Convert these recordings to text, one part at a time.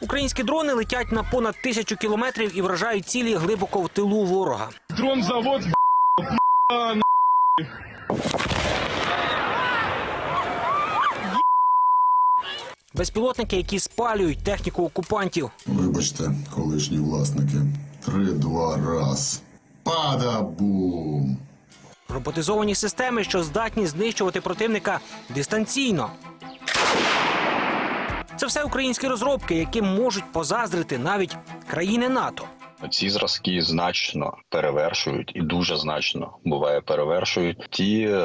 Українські дрони летять на понад тисячу кілометрів і вражають цілі глибоко в тилу ворога. Дрон завод Безпілотники, які спалюють техніку окупантів. Вибачте, колишні власники. Три-два раз. Пада-бум! Роботизовані системи, що здатні знищувати противника дистанційно. Це все українські розробки, яким можуть позаздрити навіть країни НАТО. Ці зразки значно перевершують і дуже значно буває перевершують ті е,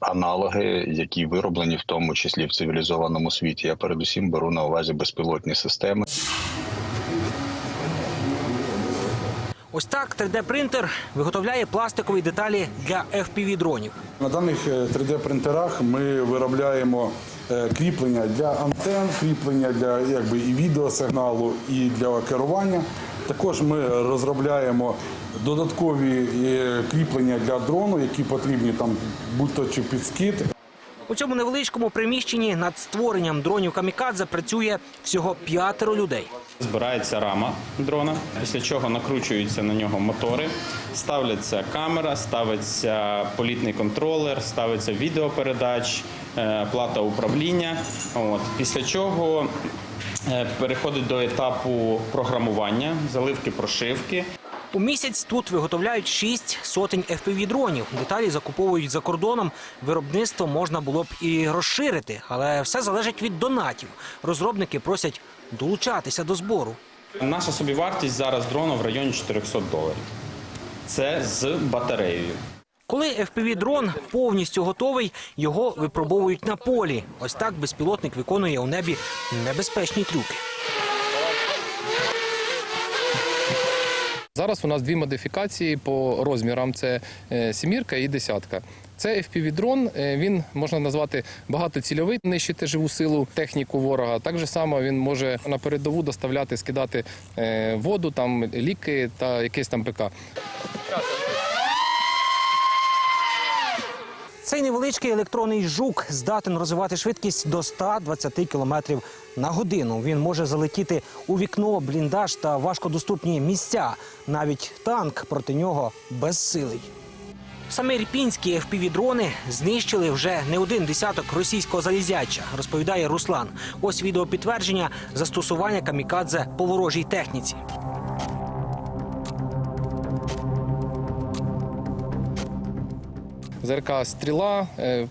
аналоги, які вироблені в тому числі в цивілізованому світі. Я передусім беру на увазі безпілотні системи. Ось так 3D-принтер виготовляє пластикові деталі для FPV-дронів. На даних е, 3D-принтерах ми виробляємо е, кріплення для антен, кріплення для якби, і відеосигналу, і для керування. Також ми розробляємо додаткові е, кріплення для дрону, які потрібні там, будь-то чи під скид, У цьому невеличкому приміщенні над створенням дронів камікадзе працює всього п'ятеро людей. Збирається рама дрона, після чого накручуються на нього мотори, ставляться камера, ставиться політний контролер, ставиться відеопередач, е, плата управління. От. Після чого е, переходить до етапу програмування, заливки прошивки. У місяць тут виготовляють шість сотень FPV-дронів. Деталі закуповують за кордоном. Виробництво можна було б і розширити, але все залежить від донатів. Розробники просять долучатися до збору. Наша собівартість зараз дрона в районі 400 доларів. Це з батареєю. Коли FPV-дрон повністю готовий, його випробовують на полі. Ось так безпілотник виконує у небі небезпечні трюки. Зараз у нас дві модифікації по розмірам: це е, сімірка і десятка. Це FPV-дрон, е, він можна назвати багатоцільовий, нищити живу силу техніку ворога. Так же само він може на передову доставляти, скидати е, воду, там ліки та якийсь там ПК. Цей невеличкий електронний жук здатен розвивати швидкість до 120 км на годину. Він може залетіти у вікно, бліндаж та важкодоступні місця. Навіть танк проти нього безсилий. Саме ірпінські FPV-дрони знищили вже не один десяток російського залізяча, розповідає Руслан. Ось відеопідтвердження застосування камікадзе по ворожій техніці. ЗРК стріла, е,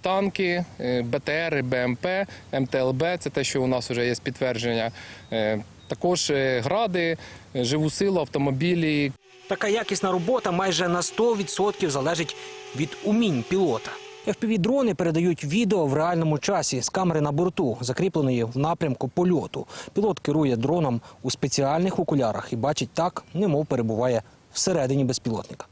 танки, е, БТР, БМП, МТЛБ це те, що у нас вже є підтвердження. Е, Також гради, живу силу, автомобілі, Така якісна робота майже на 100% залежить від умінь пілота. FPV-дрони передають відео в реальному часі з камери на борту, закріпленої в напрямку польоту. Пілот керує дроном у спеціальних окулярах і бачить так, немов перебуває всередині безпілотника.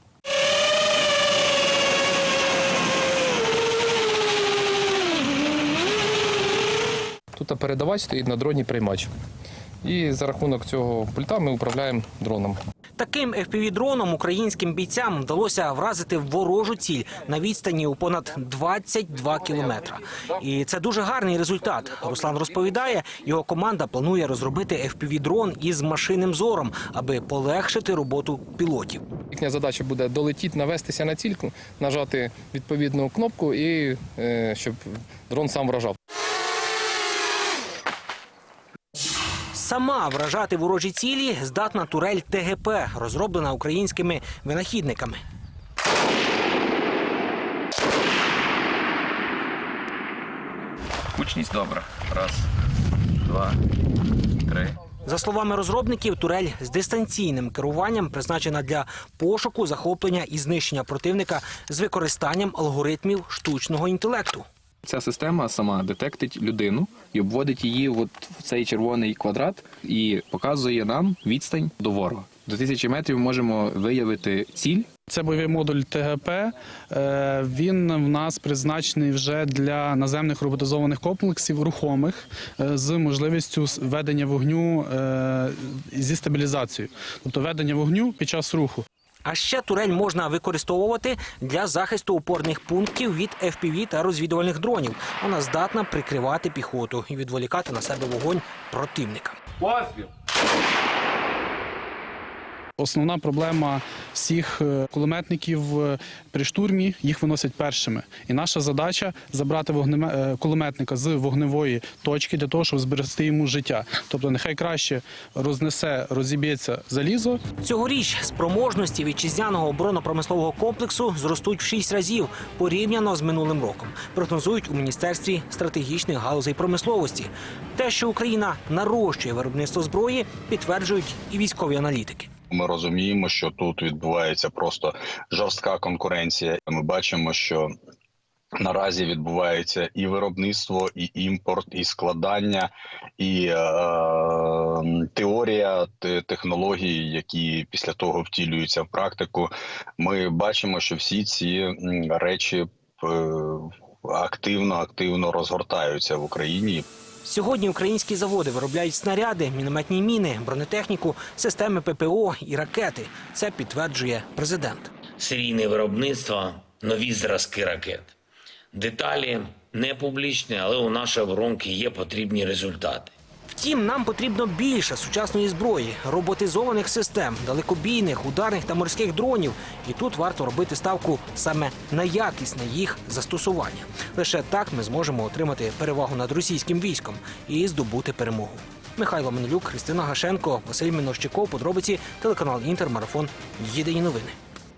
Тут передавач стоїть на дроні приймач. І за рахунок цього пульта ми управляємо дроном. Таким FPV-дроном українським бійцям вдалося вразити ворожу ціль на відстані у понад 22 кілометра. І це дуже гарний результат. Руслан розповідає, його команда планує розробити FPV-дрон із машинним зором, аби полегшити роботу пілотів. Їхня задача буде долетіти, навестися на цільку, нажати відповідну кнопку і е, щоб дрон сам вражав. Сама вражати ворожі цілі здатна турель ТГП, розроблена українськими винахідниками. Гучність добра. Раз, два, три. За словами розробників, турель з дистанційним керуванням призначена для пошуку, захоплення і знищення противника з використанням алгоритмів штучного інтелекту. Ця система сама детектить людину і обводить її от в цей червоний квадрат і показує нам відстань до ворога. До тисячі метрів можемо виявити ціль. Це бойовий модуль ТГП. Е, Він в нас призначений вже для наземних роботизованих комплексів рухомих е, з можливістю ведення вогню е, зі стабілізацією, тобто ведення вогню під час руху. А ще турель можна використовувати для захисту опорних пунктів від FPV та розвідувальних дронів. Вона здатна прикривати піхоту і відволікати на себе вогонь противника. Основна проблема всіх е, кулеметників е, при штурмі їх виносять першими. І наша задача забрати вогнеме- е, кулеметника з вогневої точки для того, щоб зберегти йому життя. Тобто, нехай краще рознесе, розіб'ється залізо, Цьогоріч спроможності вітчизняного оборонно-промислового комплексу зростуть в шість разів порівняно з минулим роком. Прогнозують у міністерстві стратегічних галузей промисловості. Те, що Україна нарощує виробництво зброї, підтверджують і військові аналітики. Ми розуміємо, що тут відбувається просто жорстка конкуренція. Ми бачимо, що наразі відбувається і виробництво, і імпорт, і складання, і е, теорія те- технологій, які після того втілюються в практику. Ми бачимо, що всі ці речі е, активно активно розгортаються в Україні. Сьогодні українські заводи виробляють снаряди, мінометні міни, бронетехніку, системи ППО і ракети. Це підтверджує президент. серійне виробництво, нові зразки ракет. Деталі не публічні, але у нашої оборонки є потрібні результати. Втім, нам потрібно більше сучасної зброї, роботизованих систем, далекобійних, ударних та морських дронів. І тут варто робити ставку саме на якісне їх застосування. Лише так ми зможемо отримати перевагу над російським військом і здобути перемогу. Михайло Менелюк, Христина Гашенко, Василь Міновщиков, подробиці, телеканал Інтер, марафон. Єдині новини.